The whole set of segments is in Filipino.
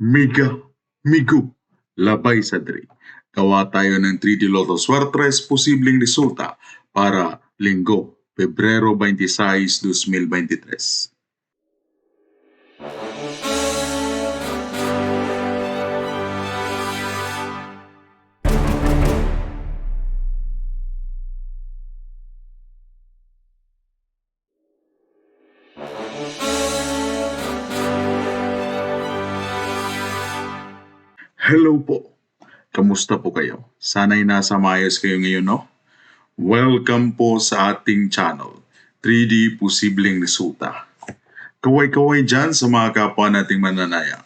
Miga, Migu, Labay sa Dre. Gawa tayo ng 3D Lotto Swertres posibleng resulta para linggo, Pebrero 26, 2023. Hello po. Kamusta po kayo? Sana'y nasa mayos kayo ngayon, no? Welcome po sa ating channel, 3D Posibleng Resulta. Kaway-kaway dyan sa mga kapwa nating mananaya.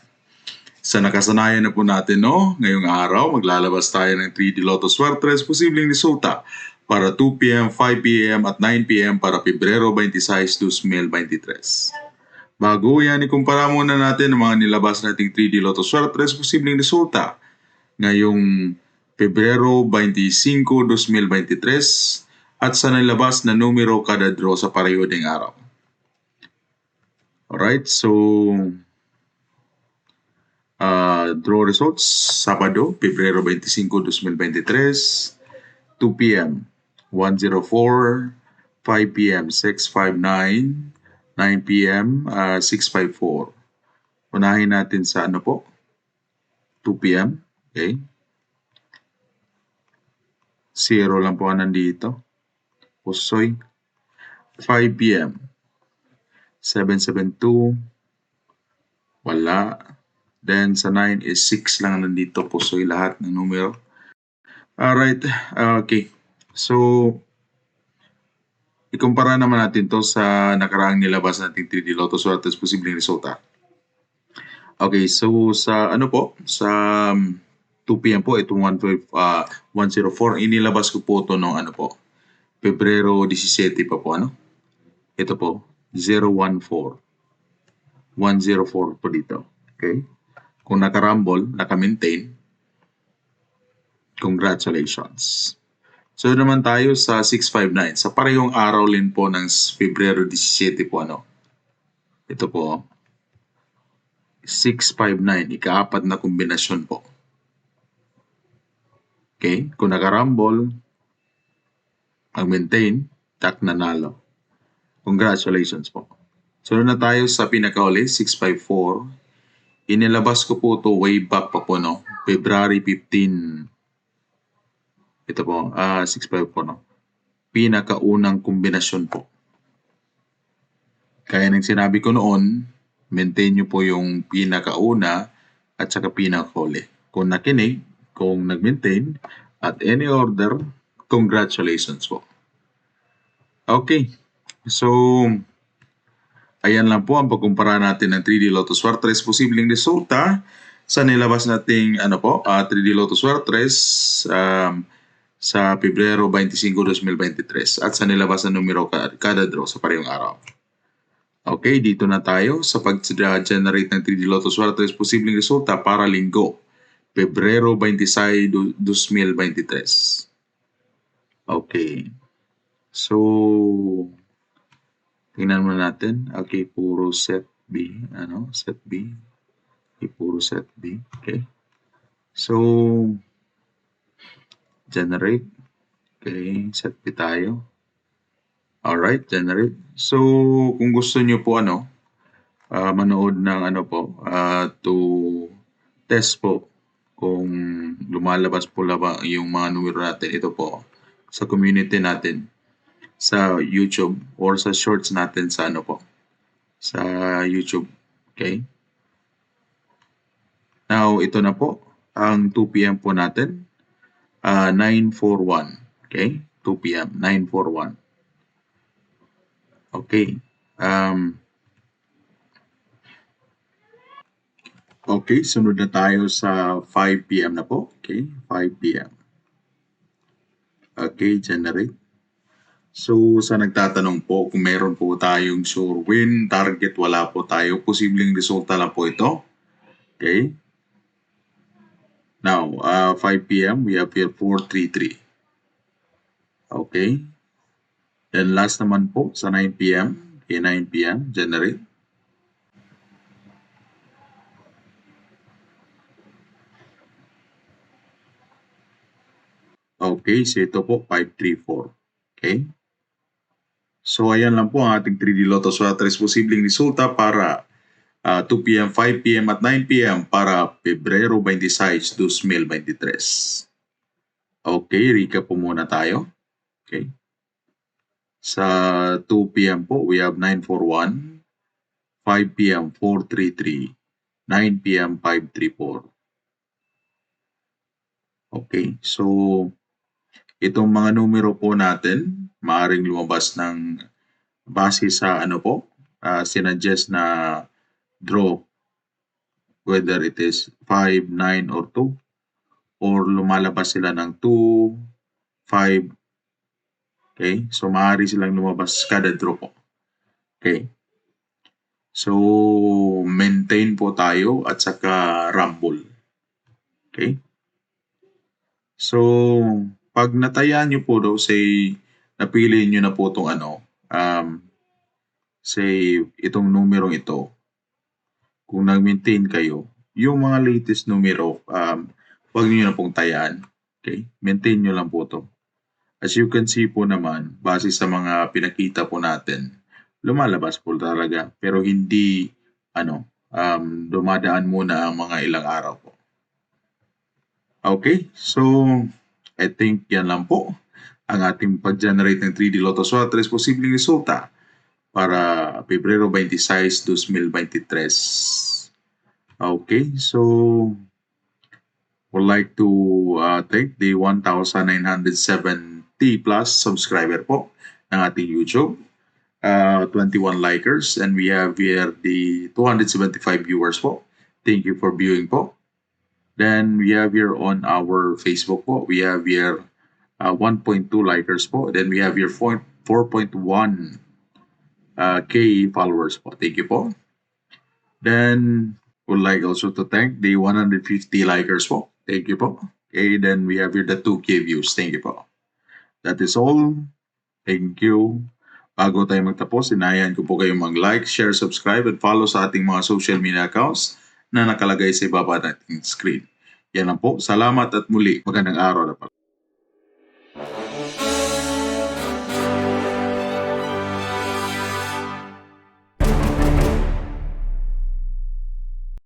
Sa nakasanayan na po natin, no? Ngayong araw, maglalabas tayo ng 3D Lotto Swertres Posibleng Resulta para 2pm, 5pm at 9pm para Pebrero 26, 2023. Bago yan, ikumpara muna natin ang mga nilabas nating 3D Lotto Swertres posibleng resulta ngayong Pebrero 25, 2023 at sa nilabas na numero kada draw sa parehong araw. Alright, so uh, draw results Sabado, Pebrero 25, 2023 2 p.m. 104 5 p.m. 659 9 p.m. Uh, 654. Unahin natin sa ano po? 2 p.m. Okay. Zero lang po ang nandito. Pusoy. 5 p.m. 772. Wala. Then sa 9 is 6 lang nandito. Pusoy lahat ng numero. Alright. Okay. So, ikumpara naman natin to sa nakaraang nilabas nating 3D Lotto Swertes posibleng resulta. Okay, so sa ano po, sa um, 2 p.m. po, itong 112, uh, 104, inilabas ko po to noong ano po, Pebrero 17 pa po, ano? Ito po, 014. 104 po dito. Okay? Kung nakarumble, naka-maintain, congratulations. So naman tayo sa 659. Sa parehong araw din po ng Pebrero 17 po ano. Ito po. 659. Ikaapat na kombinasyon po. Okay. Kung nakarumble, mag-maintain, tak nanalo. Congratulations po. So na tayo sa pinakauli, 654. Inilabas ko po to way back pa po no. February 15, ito po, ah 654 no. Pinakaunang kombinasyon po. Kaya nang sinabi ko noon, maintain nyo po yung pinakauna at saka pinakahuli. Kung nakinig, kung nag-maintain, at any order, congratulations po. Okay. So, ayan lang po ang pagkumpara natin ng 3D Lotto Swertres posibleng resulta sa nilabas nating ano po, uh, 3D Lotto Swertres um, sa Pebrero 25, 2023 at sa nilabas na numero kada draw sa parehong araw. Okay, dito na tayo sa pag-generate ng 3D Lotto Swertres posibleng resulta para linggo, Pebrero 26, 2023. Okay. So, tingnan mo natin. Okay, puro set B. Ano? Set B. Okay, puro set B. Okay. So, generate. Okay, set B tayo. Alright, generate. So, kung gusto nyo po ano, uh, manood ng ano po, uh, to test po kung lumalabas po laba yung mga numero natin. Ito po, sa community natin, sa YouTube or sa shorts natin sa ano po, sa YouTube. Okay? Now, ito na po, ang 2 p.m. po natin uh, 941. Okay? 2 p.m. 941. Okay. Um, okay, sunod na tayo sa 5 p.m. na po. Okay, 5 p.m. Okay, generate. So, sa nagtatanong po, kung meron po tayong sure win, target, wala po tayo. Posibleng resulta lang po ito. Okay. Now, uh, 5 p.m. we have here 433. Okay. Then last naman po sa 9 p.m. Okay, 9 p.m. January, Okay, so ito po 534. Okay. So ayan lang po ang ating 3D Lotto Swatters posibleng resulta para ah, 2 p.m., 5 p.m. at 9 p.m. para Pebrero 26, 2023. Okay, recap po muna tayo. Okay. Sa 2 p.m. po, we have 941, 5 p.m. 433, 9 p.m. 534. Okay, so itong mga numero po natin, maaring lumabas ng base sa ano po, uh, sinuggest na draw whether it is 5, 9, or 2 or lumalabas sila ng 2, 5. Okay? So, maaari silang lumabas kada draw po. Okay? So, maintain po tayo at saka rumble. Okay? So, pag natayaan nyo po daw, say, napili nyo na po itong ano, um, say, itong numerong ito, kung nag-maintain kayo, yung mga latest numero, um, huwag niyo na pong tayaan. Okay? Maintain nyo lang po to. As you can see po naman, base sa mga pinakita po natin, lumalabas po talaga. Pero hindi, ano, um, dumadaan muna ang mga ilang araw po. Okay, so I think yan lang po ang ating pag-generate ng 3D Lotto Swatres posibleng resulta para Pebrero 26, 2023. Okay, so would like to uh, thank the 1,970 plus subscriber po ng ating YouTube. Uh, 21 likers and we have here the 275 viewers po. Thank you for viewing po. Then we have here on our Facebook po, we have here uh, 1.2 likers po. Then we have here 4.1 uh, K followers po. Thank you po. Then would like also to thank the 150 likers po. Thank you po. Okay, then we have here the 2K views. Thank you po. That is all. Thank you. Bago tayo magtapos, inayan ko po kayong mag-like, share, subscribe, and follow sa ating mga social media accounts na nakalagay sa ibaba nating screen. Yan lang po. Salamat at muli. Magandang araw na pala.